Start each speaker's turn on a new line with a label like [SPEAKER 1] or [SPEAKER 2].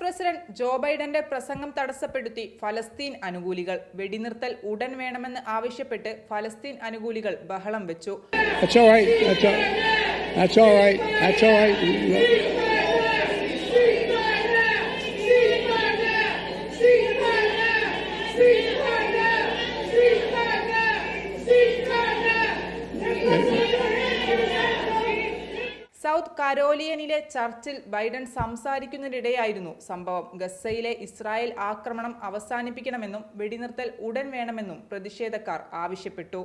[SPEAKER 1] President Joe ബൈഡന്റെ പ്രസംഗം തടസ്സപ്പെടുത്തി ഫലസ്തീൻ അനുകൂലികൾ. വെടിനിർത്തൽ ഉടൻ വേണമെന്ന് ആവശ്യപ്പെട്ട് ഫലസ്തീൻ അനുകൂലികൾ ബഹളം വെച്ചു. സൗത്ത് കരോലിയനിലെ ചർച്ചിൽ ബൈഡൻ സംസാരിക്കുന്നതിനിടെയായിരുന്നു സംഭവം. ഗസയിലെ ഇസ്രായേൽ ആക്രമണം അവസാനിപ്പിക്കണമെന്നും വെടിനിർത്തൽ ഉടൻ വേണമെന്നും പ്രതിഷേധക്കാർ ആവശ്യപ്പെട്ടു.